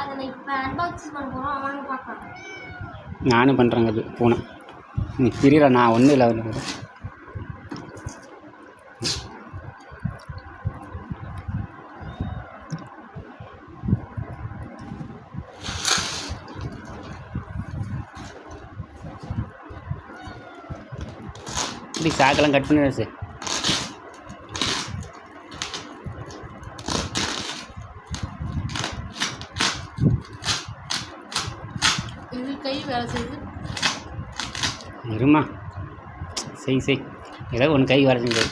அதை இப்போ அன்பாக்சிங் பண்ண போகிறோம் பார்க்கலாம் நானும் பண்ணுறேங்க அது பூனை நீ தெரியல நான் ஒன்றும் இல்லை ஒன்று இப்படி சாக்கெல்லாம் கட் பண்ணிடுறேன் சார் இது கை வேலை செய்யுது இருமா. செய் செய். ஏதாவது ஒன்று கை வர செஞ்சு.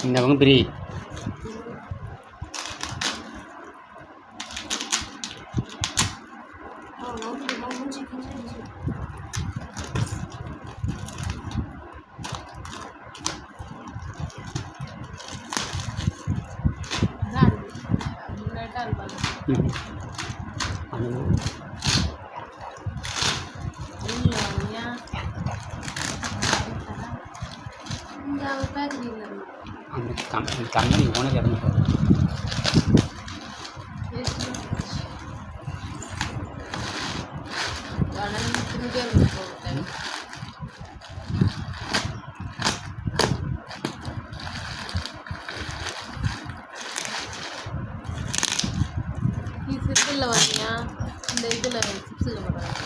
இந்த பக்கம் பிரி ஓ நோக்கி மூஞ்சி கிஞ்சி கிஞ்சி ம். அது இந்த அவங்க பேக்கரியில் அந்த கம் அந்த கம்பெனி ஓனர் இறந்து நீ சிப்பில் வரியா இந்த இதில் சிப்ஸில் போடுறாங்க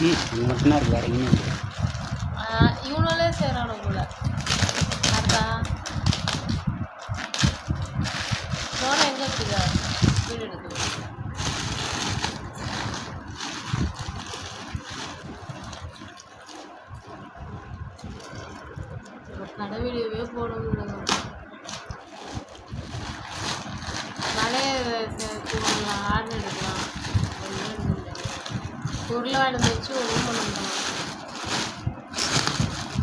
ம் அது மட்டும்தான் இருக்குது வேறு எங்கேயும் இல்லை. இவனாலே போல. எங்கே இருக்குதா? வீடு எடுக்குது கடை வீடியோவே போட முடியல. மழையை போடலாம் ஆர்டர் எடுக்கலாம் வச்சு ஒன்றும் பண்ண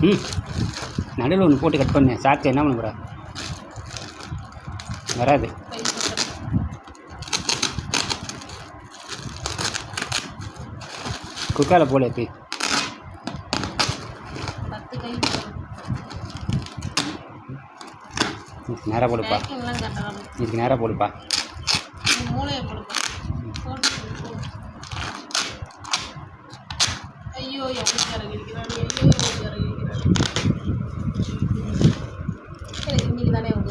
ம். நடுவில் ஒன்று போட்டு கட் பண்ணேன் சாக்கு என்ன பண்ண போகிறா வராது. குக்கால போல எப்படி நேராக போடுப்பா. இதுக்கு நேராக போடுப்பா. மூளையை கொடுப்பா போட்டு கொடு. ஐயோ எப்படி இறங்கிருக்கிறான் ஐயோ எப்படி இறங்கிருக்கிறான் இன்னைக்கு தானே உங்க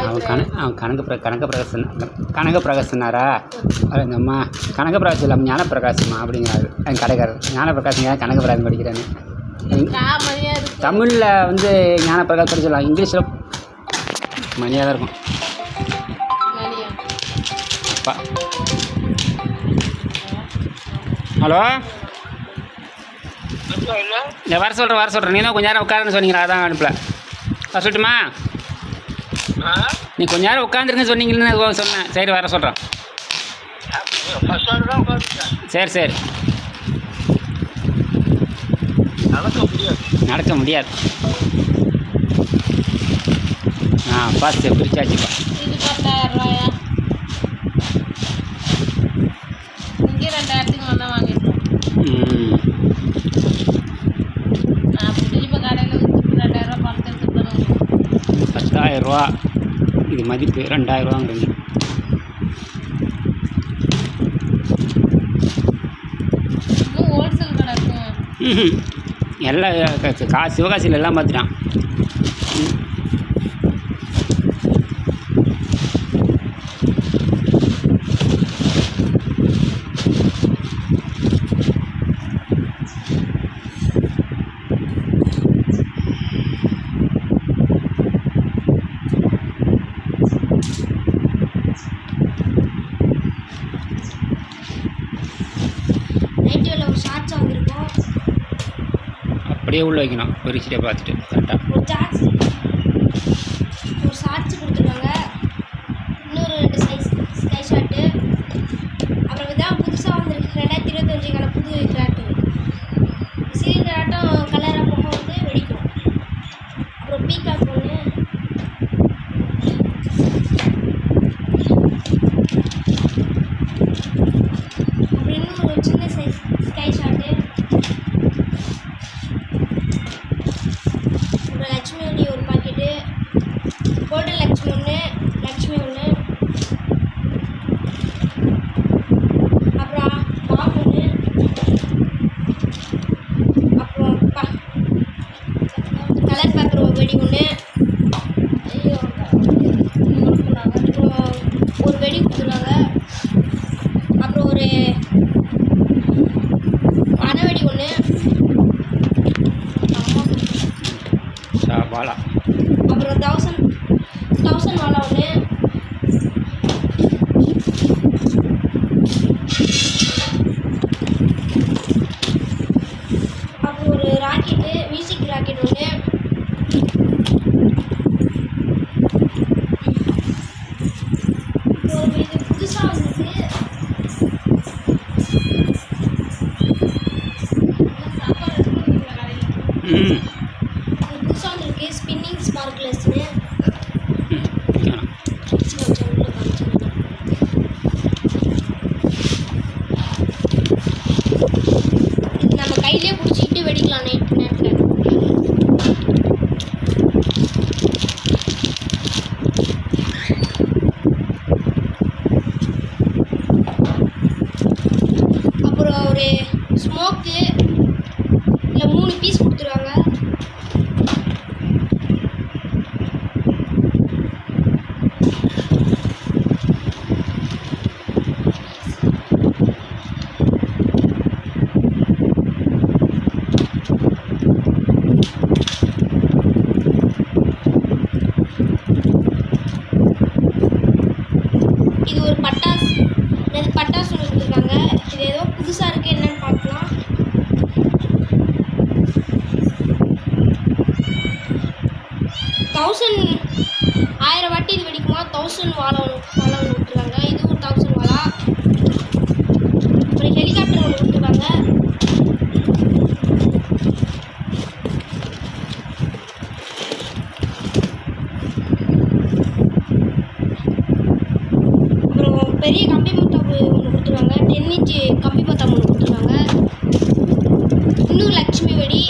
அவன் கண அவன் கனக பிர கனக பிரகாசன் கனக பிரகாசனாரா அந்த அம்மா கனக பிரகாசம் இல்லாமல் ஞான பிரகாசமா அப்படிங்கிறாரு என் கடைக்காரர் ஞான பிரகாசம் ஏன் கனக பிரகாசம் இருக்கு தமிழில் வந்து ஞான பிரகாசம் படிச்சிடலாம் இங்கிலீஷில் மணியாக தான் இருக்கும் பா ஹலோ? இந்த வர சொல்கிறேன் வர சொல்கிறேன் நீ தான் கொஞ்ச நேரம் உட்காருன்னு சொன்னீங்களா? அதான் அனுப்பல. வர சொல்லட்டுமா நீ கொஞ்ச நேரம் உட்காந்துருங்கன்னு சொன்னீங்கன்னு சொன்னேன். சரி வர சொல்கிறேன் சரி சரி. நடக்க முடியாது. ஆ பார்த்து பிரிச்சாச்சுப்பா. ரூபா. இது மதிப்பு ம்ஹும். எல்லாம் க- கா சிவகாசியில் எல்லாம் பார்த்துட்டான் ம். நைட்டில் ஒரு ஷார்ட்ஸ் வாங்கியிருக்கோம் அப்படியே உள்ளே வைக்கணும். பரீட்சையை பார்த்துட்டு. கரெக்டாக ஒரு சார்ஜ் ஒரு சார்ஜ் கொடுத்துருக்காங்க. இன்னொரு ரெண்டு சைஸ் ஸ்கை ஷாட்டு அப்புறம் இதான் புதுசாக வந்திருக்கு. ரெண்டாயிரத்தி இருபத்தஞ்சுக்கான புது கிராட்டு சீக்கிராட்டம் கலராக போக வந்து வெடிக்கும் அப்புறம் பீகாக் ஒன்று கோல்டன் லக்ஷ்மி ஒன்று லக்ஷ்மி ஒன்று அப்புறம் பாம்பு ஒன்று அப்புறம் ப கலர் பேப்பர் வெடி ஒன்று அப்புறம் ஒரு வெடி கொடுத்துருவாங்க அப்புறம் ஒரு பனை வெடி ஒன்று பாலா அப்புறம் தௌசண்ட் தௌசண்ட் வாழை ஒன்று அப்புறம் ஒரு ராக்கெட்டு மியூசிக் ராக்கெட் ஒன்று ஒரு இது புதுசாக வந்திருக்கு ம் இது புதுசாக வந்திருக்கு ஸ்பின்னிங் ஸ்பார்க்லெஸ்னு வைக்கணும். கொஞ்சம் உள்ள காமிச்சிருக்கேன் இது நம்ம கையிலே பிடிச்சிக்கிட்டு வெடிக்கலாம் நைட் நேரத்தில் அப்புறம் ஒரு ஸ்மோக்கு இல்லை மூணு பீஸ் கொடுத்துருவாங்க இது ஒரு பட்டாசு இது பட்டாசு ஒன்று கொடுத்துருக்காங்க இது ஏதோ புதுசாக இருக்குது என்னன்னு பார்க்கலாம் தௌசண்ட் ஆயிரம் வாட்டி இது வெடிக்குமா? தௌசண்ட் வாழை ஒன்று வாழை ஒன்று விட்டுருக்காங்க. ஒரு தௌசண்ட் வாழா. அப்புறம் ஹெலிகாப்டர் ஒன்று விட்டுருக்காங்க. அப்புறம் பெரிய கம்பி மத்தாப்பு ஒன்று கொடுத்துருக்காங்க டென் இன்ச்சு கம்பி மத்தாப்பு ஒன்று கொடுத்துருக்காங்க இன்னும் லக்ஷ்மி வெடி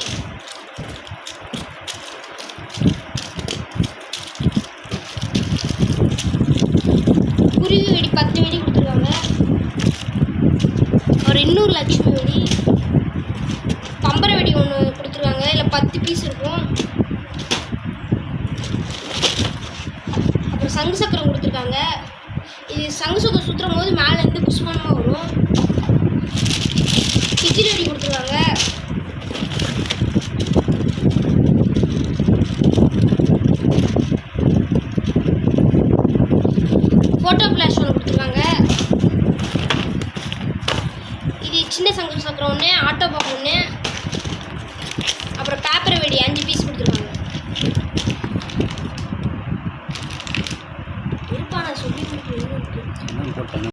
குருவி வெடி பத்து வெடி கொடுத்துருக்காங்க. ஒரு இன்னொரு லட்சுமி வெடி பம்பர வெடி ஒன்று கொடுத்துருக்காங்க. இதில் பத்து பீஸ் இருக்கும். அப்புறம் சங்கு சக்கரம் கொடுத்துருக்காங்க. இது சங்கு சக்கரம் சுற்றுற போது மேலேருந்து புஷ்பமாக வரும். கிச்சடி வெடி கொடுத்துருக்காங்க ஃபோட்டோ ஃப்ளாஷ் ஒன்று கொடுத்துருக்காங்க இது சின்ன சங்கு சக்கரம் ஒன்று ஆட்டோ பாம்பு ஒன்று